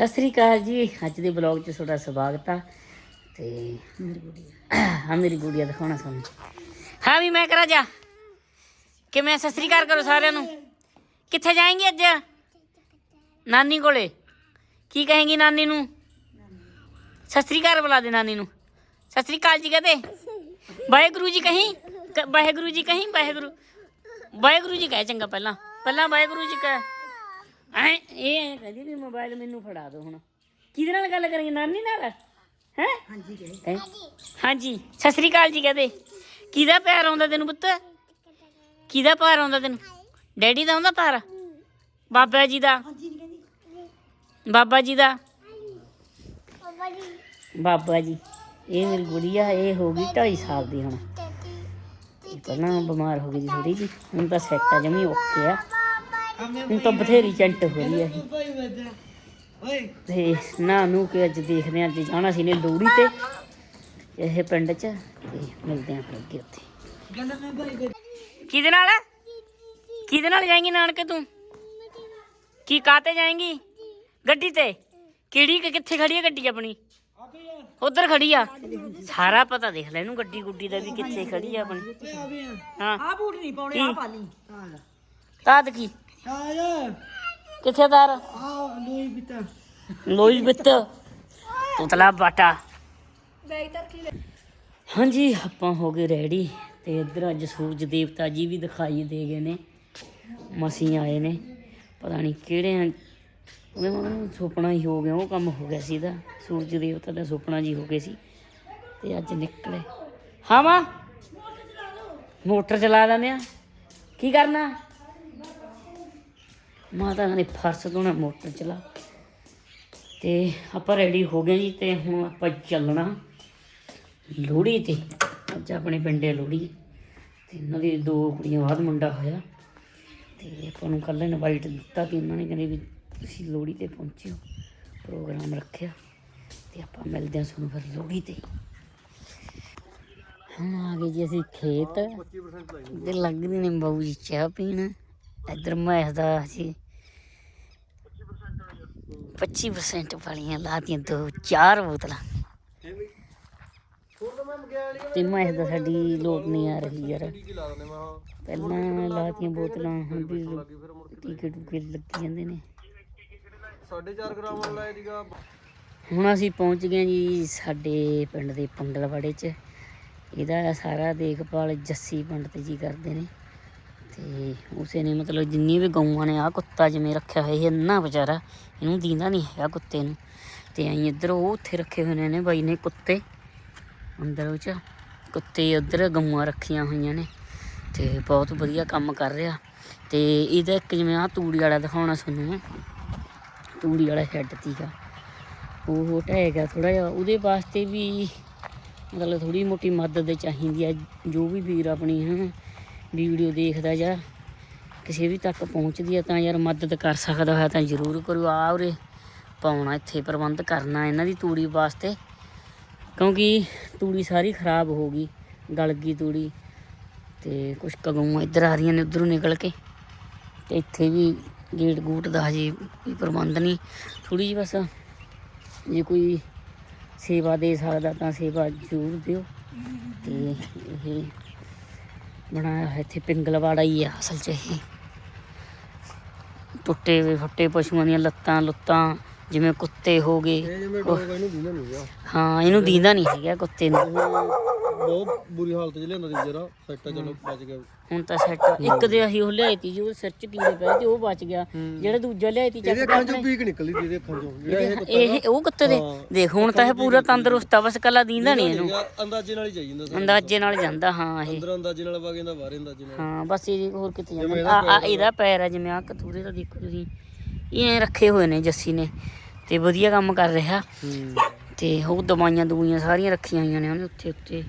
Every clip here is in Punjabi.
ਸਤਿ ਸ੍ਰੀ ਅਕਾਲ ਜੀ। ਅੱਜ ਦੇ ਬਲੌਗ 'ਚ ਤੁਹਾਡਾ ਸਵਾਗਤ ਆ। ਤੇ ਹਾਂ ਮੇਰੀ ਗੁੜੀਆ ਦਿਖਾਉਣਾ ਤੁਹਾਨੂੰ। ਹਾਂ ਵੀ ਮੈਂ ਕਰਾਂ ਜਾ। ਕਿ ਮੈਂ ਸਤਿ ਸ੍ਰੀ ਅਕਾਲ ਕਰੋ ਸਾਰਿਆਂ ਨੂੰ। ਕਿੱਥੇ ਜਾਏਂਗੇ ਅੱਜ? ਨਾਨੀ ਕੋਲੇ। ਕੀ ਕਹੇਂਗੀ ਨਾਨੀ ਨੂੰ? ਸਤਿ ਸ੍ਰੀ ਅਕਾਲ ਬੁਲਾ ਦੇ ਨਾਨੀ ਨੂੰ। ਸਤਿ ਸ੍ਰੀ ਅਕਾਲ ਜੀ ਕਹਦੇ। ਵਾਹਿਗੁਰੂ ਜੀ ਕਹੀਂ। ਵਾਹਿਗੁਰੂ ਜੀ ਕਹੀਂ ਵਾਹਿਗੁਰੂ। ਵਾਹਿਗੁਰੂ ਜੀ ਕਹੇ ਚੰਗਾ ਪਹਿਲਾਂ। ਪਹਿਲਾਂ ਵਾਹਿਗੁਰੂ ਜੀ ਕਹੇ। ਐ ਇਹ ਐ ਕਹਿੰਦੀ ਵੀ ਮੋਬਾਈਲ ਮੈਨੂੰ ਫੜਾ ਦਿਓ ਹੁਣ। ਕਿਹਦੇ ਨਾਲ ਗੱਲ ਕਰਾਂਗੇ ਨਾਨੀ ਨਾਲ? ਹੈ? ਹਾਂਜੀ ਕਹੇ ਹਾਂਜੀ। ਸਤਿ ਸ੍ਰੀ ਅਕਾਲ ਜੀ ਕਹਦੇ। ਕਿਹਦਾ ਪਿਆਰ ਆਉਂਦਾ ਤੈਨੂੰ ਪੁੱਤ? ਕਿਹਦਾ ਪਿਆਰ ਆਉਂਦਾ ਤੈਨੂੰ? ਡੈਡੀ ਦਾ ਆਉਂਦਾ ਪਿਆਰ? ਬਾਬਾ ਜੀ ਦਾ? ਬਾਬਾ ਜੀ ਦਾ? ਬਾਬਾ ਜੀ। ਇਹ ਮੇਰੀ ਗੁੜੀਆ ਇਹ ਹੋ ਗਈ 2.5 ਸਾਲ ਦੀ ਹੁਣ। ਇਹ ਪਹਿਲਾਂ ਬਿਮਾਰ ਹੋ ਗਈ ਥੋੜੀ ਜੀ ਹੁਣ ਤਾਂ ਸੈੱਟ ਆ ਜਮੀ ਓਕੇ ਆ। ਹੁਣ ਤਾਂ ਬਥੇਰੀ ਚੰਟ ਹੋ ਰਹੀ ਆ ਇਹ ਤੇ ਨਾ ਨੂੰ ਕਿ ਅੱਜ ਦੇਖਦੇ ਆ ਅੱਜ ਜਾਣਾ ਸੀ ਨੇ ਲੋਹੜੀ ਤੇ ਇਹ ਪਿੰਡ ਚ ਤੇ ਮਿਲਦੇ ਆ ਫਿਰ ਅੱਗੇ ਉੱਥੇ। ਕਿਹਦੇ ਨਾਲ? ਕਿਹਦੇ ਨਾਲ ਜਾਏਂਗੀ ਨਾਨਕੇ ਤੂੰ? ਕੀ ਕਾਤੇ ਜਾਏਂਗੀ? ਗੱਡੀ ਤੇ? ਕਿਹੜੀ ਕਿੱਥੇ ਖੜੀ ਹੈ ਗੱਡੀ ਆਪਣੀ? ਉਧਰ ਖੜੀ ਆ? ਸਾਰਾ ਪਤਾ ਦੇਖ ਲੈ ਇਹਨੂੰ ਗੱਡੀ ਗੁੱਡੀ ਦਾ ਵੀ ਕਿੱਥੇ ਖੜੀ ਆ ਆਪਣੀ। ਹਾਂ। ਆ ਬੂਟ ਨਹੀਂ ਪਾਉਣੇ ਆ ਪਾਲੀ ਤਾਦ ਕੀ ਆਇਆ। ਕਿੱਥੇ ਤਾਰ? ਆ ਲੋਈ ਬਿਤਾ ਲੋਈ ਬਿੱਤ ਉਤਲਾ ਬਾਟਾ। ਬੈਗ ਤਾਂ ਰੱਖੀ ਲੈ ਹਾਂਜੀ ਆਪਾਂ ਹੋ ਗਏ ਰੈਡੀ ਤੇ ਇੱਧਰ ਅੱਜ ਸੂਰਜ ਦੇਵਤਾ ਜੀ ਵੀ ਦਿਖਾਈ ਦੇ ਗਏ ਨੇ। ਮਸੀਂ ਆਏ ਨੇ। ਪਤਾ ਨਹੀਂ ਕਿਹੜੇ ਆ। ਉਹਦੇ ਮਨ ਸੁਪਨਾ ਹੀ ਹੋ ਗਿਆ ਉਹ ਕੰਮ ਹੋ ਗਿਆ ਸੀ ਇਹਦਾ। ਸੂਰਜ ਦੇਵਤਾ ਦਾ ਸੁਪਨਾ ਜੀ ਹੋ ਗਿਆ ਸੀ। ਤੇ ਅੱਜ ਨਿਕਲੇ। ਹਾਂ ਮਾਂ। ਮੋਟਰ ਚਲਾ ਲੈਂਦੇ ਆ। ਕੀ ਕਰਨਾ? ਮਾਤਾ ਨੇ ਫਰਸ਼ ਧੋਣਾ ਮੋਟਰ ਚਲਾ। ਤੇ ਆਪਾਂ ਰੈਡੀ ਹੋ ਗਏ ਜੀ ਤੇ ਹੁਣ ਆਪਾਂ ਚੱਲਣਾ ਲੋਹੜੀ ਤੇ। ਅੱਜ ਆਪਣੇ ਪਿੰਡੇ ਲੋਹੜੀ। ਤੇ ਇਹਨਾਂ ਦੀ ਦੋ ਕੁੜੀਆਂ ਬਾਅਦ ਮੁੰਡਾ ਹੋਇਆ। ਤੇ ਆਪਾਂ ਨੂੰ ਕੱਲ੍ਹ ਇਨਵਾਈਟ ਦਿੱਤਾ ਕਿ ਇਹਨਾਂ ਨੇ ਕਹਿੰਦੇ ਵੀ ਤੁਸੀਂ ਲੋਹੜੀ ਤੇ ਪਹੁੰਚਿਓ, ਪ੍ਰੋਗਰਾਮ ਰੱਖਿਆ। ਤੇ ਆਪਾਂ ਮਿਲਦੇ ਹਾਂ ਤੁਹਾਨੂੰ ਫਿਰ ਲੋਹੜੀ ਤੇ। ਹੁਣ ਆ ਗਏ ਜੀ ਅਸੀਂ ਖੇਤ। ਤੇ ਲੱਗਦੇ ਨੇ ਬਾਬੂ ਜੀ ਚਾਹ ਪੀਣ। ਇੱਧਰ ਮੈਂ ਦਾ ਅਸੀਂ 25% ਵਾਲੀਆਂ ਲਾਤੀਆਂ ਦੋ ਚਾਰ ਬੋਤਲਾਂ। ਤੇ ਮੈਂ ਦਾ ਸਾਡੀ ਲੋਟ ਨਹੀਂ ਆ ਰਹੀ ਯਾਰ। ਪਹਿਲਾਂ ਲਾਤੀਆਂ ਬੋਤਲਾਂ ਹੁਣ ਵੀ ਟੀਕੇ ਟੂਕੇ ਲੱਗੀ ਜਾਂਦੇ ਨੇ। 4.5 ਗ੍ਰਾਮ ਵਾਲਾ ਸੀਗਾ। ਹੁਣ ਅਸੀਂ ਪਹੁੰਚ ਗਏ ਜੀ ਸਾਡੇ ਪਿੰਡ ਦੇ ਪੰਡਲਵਾੜੇ 'ਚ। ਇਹਦਾ ਸਾਰਾ ਦੇਖਭਾਲ ਜੱਸੀ ਪੰਡਤ ਜੀ ਕਰਦੇ ਨੇ। ਤੇ ਉਸੇ ਨੇ ਮਤਲਬ ਜਿੰਨੀ ਵੀ ਗਊਆਂ ਨੇ ਆ ਕੁੱਤਾ ਜਿਵੇਂ ਰੱਖਿਆ ਹੋਇਆ ਇਹ ਨਾ ਵਿਚਾਰਾ, ਇਹਨੂੰ ਦੀਂਦਾ ਨਹੀਂ ਹੈਗਾ ਕੁੱਤੇ ਨੂੰ। ਤੇ ਅਸੀਂ ਇੱਧਰ ਉਹ ਉੱਥੇ ਰੱਖੇ ਹੋਏ ਨੇ ਬਾਈ ਨੇ ਕੁੱਤੇ। ਅੰਦਰ ਉਹ 'ਚ ਕੁੱਤੇ ਉੱਧਰ ਗਊਆਂ ਰੱਖੀਆਂ ਹੋਈਆਂ ਨੇ ਤੇ ਬਹੁਤ ਵਧੀਆ ਕੰਮ ਕਰ ਰਿਹਾ। ਤੇ ਇਹਦਾ ਇੱਕ ਜਿਵੇਂ ਆ ਤੂੜੀ ਵਾਲਾ ਦਿਖਾਉਣਾ ਤੁਹਾਨੂੰ ਮੈਂ। ਤੂੜੀ ਵਾਲਾ ਸ਼ੈੱਡ ਤੀਗਾ ਉਹ ਢਹਿਗਾ ਥੋੜਾ ਜਿਹਾ। ਉਹਦੇ ਵਾਸਤੇ ਵੀ ਮਤਲਬ ਥੋੜੀ ਮੋਟੀ ਮਦਦ ਚਾਹੀਦੀ ਆ। ਜੋ ਵੀ ਵੀਰ ਆਪਣੀ ਹੈ ਵੀਡੀਓ ਦੇਖਦਾ ਜਾਂ, ਕਿਸੇ ਵੀ ਤੱਕ ਪਹੁੰਚਦੀ ਹੈ ਤਾਂ ਯਾਰ ਮਦਦ ਕਰ ਸਕਦਾ ਹੈ ਤਾਂ ਜ਼ਰੂਰ ਕਰੋ। ਆ ਉਰੇ ਪਾਉਣਾ ਇੱਥੇ ਪ੍ਰਬੰਧ ਕਰਨਾ ਇਹਨਾਂ ਦੀ ਤੂੜੀ ਵਾਸਤੇ। ਕਿਉਂਕਿ ਤੂੜੀ ਸਾਰੀ ਖਰਾਬ ਹੋ ਗਈ, ਗਲ ਗਈ ਤੂੜੀ ਤੇ ਕੁਛ ਕਗੂਆਂ ਇੱਧਰ ਆ ਰਹੀਆਂ ਨੇ, ਉਧਰੋਂ ਨਿਕਲ ਕੇ। ਤੇ ਇੱਥੇ ਵੀ ਗੇਟ ਗੂਟ ਦਾ ਹਜੇ ਕੋਈ ਪ੍ਰਬੰਧ ਨਹੀਂ। ਥੋੜੀ ਜਿਹੀ ਬਸ ਜੇ ਕੋਈ ਸੇਵਾ ਦੇ ਸਕਦਾ ਤਾਂ ਸੇਵਾ ਜ਼ਰੂਰ ਦਿਓ। ਤੇ ਇਹ ਬਣਾਇਆ ਹੈ ਇੱਥੇ, ਪਿੰਗਲਵਾੜਾ ਹੀ ਆ ਅਸਲ 'ਚ ਇਹ। ਟੁੱਟੇ ਹੋਏ ਫੱਟੇ ਪਸ਼ੂਆਂ ਦੀਆਂ ਲੱਤਾਂ, ਲੁੱਤਾਂ। ਜਿਵੇਂ ਕੁੱਤੇ ਹੋ ਗਏ ਇਹ ਜਿਵੇਂ ਡੋਗ ਇਹਨੂੰ ਦਿੰਦਾ ਨਹੀਂ ਗਿਆ ਹਾਂ ਇਹਨੂੰ ਦੀਂਦਾ ਨਹੀਂ ਹੈਗਾ ਕੁੱਤੇ ਨੂੰ। ਬਹੁਤ ਬੁਰੀ ਹਾਲਤ 'ਚ ਲਿਆਂਦਾ ਸੀ ਜਰਾ ਸੈੱਟ ਚਲੋ ਬਚ ਗਿਆ। ਹੁਣ ਤਾਂ ਸੈੱਟ ਇੱਕ ਦੇ ਅਸੀਂ ਉਹ ਲਿਆਈ ਤੀ ਜੀ ਉਹ ਸਿਰ 'ਚ ਕੀੜੇ ਪਏ ਤੇ ਉਹ ਬਚ ਗਿਆ। ਜਿਹੜਾ ਦੂਜਾ ਲਿਆਈ ਤੀ ਇਹਦੇ ਚੱਕ ਅੱਖਾਂ 'ਚੋਂ ਪੀਕ ਨਿਕਲੀ ਸੀ ਇਹਦੇ ਅੱਖਾਂ 'ਚੋਂ। ਜਿਹੜਾ ਇਹ ਕੁੱਤਾ ਇਹ ਉਹ ਕੁੱਤੇ ਦੇ। ਦੇਖ ਹੁਣ ਤਾਂ ਇਹ ਪੂਰਾ ਤੰਦਰੁਸਤ ਆ ਬਸ ਕੱਲਾ ਦੀਂਦਾ ਨਹੀਂ ਇਹਨੂੰ। ਸੀਗਾ, ਅੰਦਾਜ਼ੇ ਨਾਲ ਹੀ ਜਾਈ ਜਾਂਦਾ ਸੀ ਅੰਦਾਜ਼ੇ ਨਾਲ ਜਾਂਦਾ ਹਾਂ ਇਹ। ਅੰਦਰ ਅੰਦਾਜ਼ੇ ਨਾਲ ਵਗ ਜਾਂਦਾ ਬਾਹਰ ਅੰਦਾਜ਼ੇ ਨਾਲ। ਹਾਂ ਬਸ ਇਹ ਹੋਰ ਕਿਤੇ ਜਾਂਦਾ ਆ ਆ ਇਹਦਾ ਪੈਰ ਆ ਜਿਵੇਂ ਆ ਕਤੂਰੇ ਦਾ ਦੇਖੋ ਤੁਸੀਂ। ਇਹ ਐਂ ਰੱਖੇ ਹੋਏ ਨੇ ਜੱਸੀ ਨੇ। ਤੇ ਵਧੀਆ ਕੰਮ ਕਰ ਰਿਹਾ। ਤੇ ਉਹ ਦਵਾਈਆਂ ਦਵਾਈਆਂ ਸਾਰੀਆਂ ਰੱਖੀਆਂ ਹੋਈਆਂ ਨੇ ਉਹਨੇ ਉੱਥੇ ਉੱਤੇ।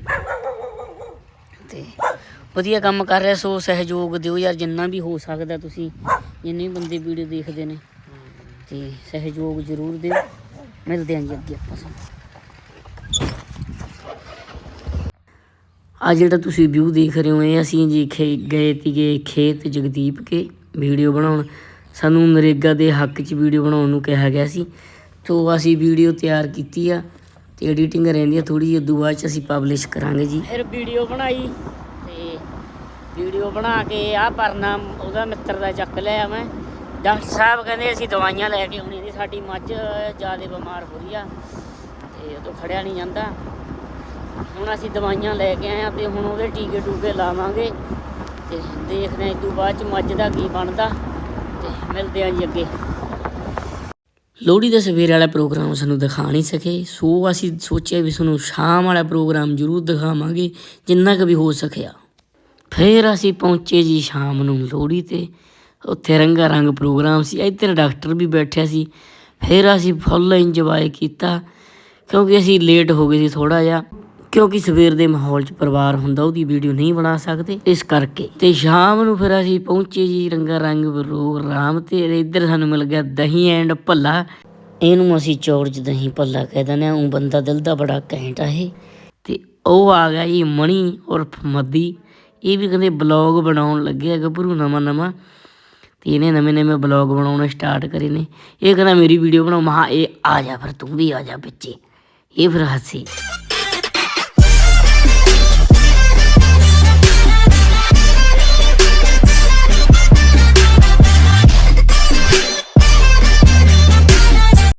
ਤੇ ਵਧੀਆ ਕੰਮ ਕਰ ਰਿਹਾ ਸੋ ਸਹਿਯੋਗ ਦਿਓ ਯਾਰ ਜਿੰਨਾ ਵੀ ਹੋ ਸਕਦਾ ਤੁਸੀਂ ਜਿੰਨੇ ਵੀ ਬੰਦੇ ਵੀਡੀਓ ਦੇਖਦੇ ਨੇ। ਤੇ ਸਹਿਯੋਗ ਜ਼ਰੂਰ ਦਿਓ। ਮਿਲਦੇ ਆਂ ਜੀ ਅੱਗੇ ਆਪਾਂ ਸਾਨੂੰ ਆ ਜਿਹੜਾ ਤੁਸੀਂ ਵਿਊ ਦੇਖ ਰਹੇ ਹੋ ਇਹ ਅਸੀਂ ਜੀ ਖੇ ਗਏ ਤੀਗੇ ਖੇਤ ਜਗਦੀਪ ਕੇ ਵੀਡੀਓ ਬਣਾਉਣ। ਸਾਨੂੰ ਨਰੇਗਾ ਦੇ ਹੱਕ 'ਚ ਵੀਡੀਓ ਬਣਾਉਣ ਨੂੰ ਕਿਹਾ ਗਿਆ ਸੀ। ਤੋਂ ਅਸੀਂ ਵੀਡੀਓ ਤਿਆਰ ਕੀਤੀ ਆ ਤੇ ਐਡੀਟਿੰਗ ਰਹਿੰਦੀ ਆ ਥੋੜੀ ਜਿਹੀ ਉਦੋਂ ਬਾਅਦ ਚ ਅਸੀਂ ਪਬਲਿਸ਼ ਕਰਾਂਗੇ ਜੀ। ਫਿਰ ਵੀਡੀਓ ਬਣਾਈ ਤੇ ਵੀਡੀਓ ਬਣਾ ਕੇ ਆ ਪਰਨਾ ਉਹਦਾ ਮਿੱਤਰ ਦਾ ਚੱਕ ਲਿਆ ਮੈਂ। ਡਾਕਟਰ ਸਾਹਿਬ ਕਹਿੰਦੇ ਅਸੀਂ ਦਵਾਈਆਂ ਲੈ ਕੇ ਆਉਣੀ ਸੀ, ਸਾਡੀ ਮੱਝ ਜ਼ਿਆਦਾ ਬਿਮਾਰ ਹੋ ਰਹੀ ਆ ਤੇ ਉਹ ਤੋਂ ਖੜਿਆ ਨਹੀਂ ਜਾਂਦਾ। ਹੁਣ ਅਸੀਂ ਦਵਾਈਆਂ ਲੈ ਕੇ ਆਏ ਆ ਤੇ ਹੁਣ ਉਹਦੇ ਟੀਕੇ ਟੂਕੇ ਲਾਵਾਂਗੇ ਤੇ ਦੇਖਦੇ ਹਾਂ ਇਸ ਤੋਂ ਬਾਅਦ ਚ ਮੱਝ ਦਾ ਕੀ ਬਣਦਾ। ਤੇ ਮਿਲਦੇ ਆਂ ਜੀ ਅੱਗੇ। ਲੋਹੜੀ ਦਾ ਸਵੇਰ ਵਾਲਾ ਪ੍ਰੋਗਰਾਮ ਸਾਨੂੰ ਦਿਖਾ ਨਹੀਂ ਸਕੇ। ਸੋ ਅਸੀਂ ਸੋਚਿਆ ਵੀ ਤੁਹਾਨੂੰ ਸ਼ਾਮ ਵਾਲਾ ਪ੍ਰੋਗਰਾਮ ਜ਼ਰੂਰ ਦਿਖਾਵਾਂਗੇ, ਜਿੰਨਾ ਕੁ ਵੀ ਹੋ ਸਕਿਆ। ਫਿਰ ਅਸੀਂ ਪਹੁੰਚੇ ਜੀ ਸ਼ਾਮ ਨੂੰ ਲੋਹੜੀ ਤੇ। ਉੱਥੇ ਰੰਗਾ ਰੰਗ ਪ੍ਰੋਗਰਾਮ ਸੀ। ਇੱਧਰ ਡਾਕਟਰ ਵੀ ਬੈਠਿਆ ਸੀ। ਫਿਰ ਅਸੀਂ ਫੁੱਲ ਇੰਜੋਏ ਕੀਤਾ, ਕਿਉਂਕਿ ਅਸੀਂ ਲੇਟ ਹੋ ਗਏ ਸੀ ਥੋੜਾ ਜਿਹਾ। ਕਿਉਂਕਿ ਸਵੇਰ ਦੇ ਮਾਹੌਲ 'ਚ ਪਰਿਵਾਰ ਹੁੰਦਾ, ਉਹਦੀ ਵੀਡੀਓ ਨਹੀਂ ਬਣਾ ਸਕਦੇ। ਇਸ ਕਰਕੇ ਤੇ ਸ਼ਾਮ ਨੂੰ ਫਿਰ ਅਸੀਂ ਪਹੁੰਚੇ ਜੀ ਰੰਗਾ ਰੰਗ ਪ੍ਰੋਗਰਾਮ ਤੇ ਇੱਧਰ ਸਾਨੂੰ ਮਿਲ ਗਿਆ ਦਹੀਂ ਐਂਡ ਭੱਲਾ। ਇਹਨੂੰ ਅਸੀਂ ਚੌੜ 'ਚ ਦਹੀਂ ਭੱਲਾ ਕਹਿ ਦਿੰਦੇ ਆ ਉਹ ਬੰਦਾ ਦਿਲ ਦਾ ਬੜਾ ਘੈਂਟ ਆ ਇਹ। ਤੇ ਉਹ ਆ ਗਿਆ ਜੀ ਮਣੀ ਉਰਫ ਮੱਦੀ। ਇਹ ਵੀ ਕਹਿੰਦੇ ਬਲੌਗ ਬਣਾਉਣ ਲੱਗਿਆ ਗੱਭਰੂ ਨਵਾਂ ਨਵਾਂ। ਤੇ ਇਹਨੇ ਨਵੇਂ ਨਵੇਂ ਬਲੌਗ ਬਣਾਉਣੇ ਸਟਾਰਟ ਕਰੇ ਨੇ। ਇਹ ਕਹਿੰਦਾ ਮੇਰੀ ਵੀਡੀਓ ਬਣਾਓ ਮਹਾ ਇਹ ਆ ਜਾ ਫਿਰ, ਤੂੰ ਵੀ ਆ ਜਾ ਵਿੱਚੇ ਇਹ ਫਿਰ ਹੱਸੀ।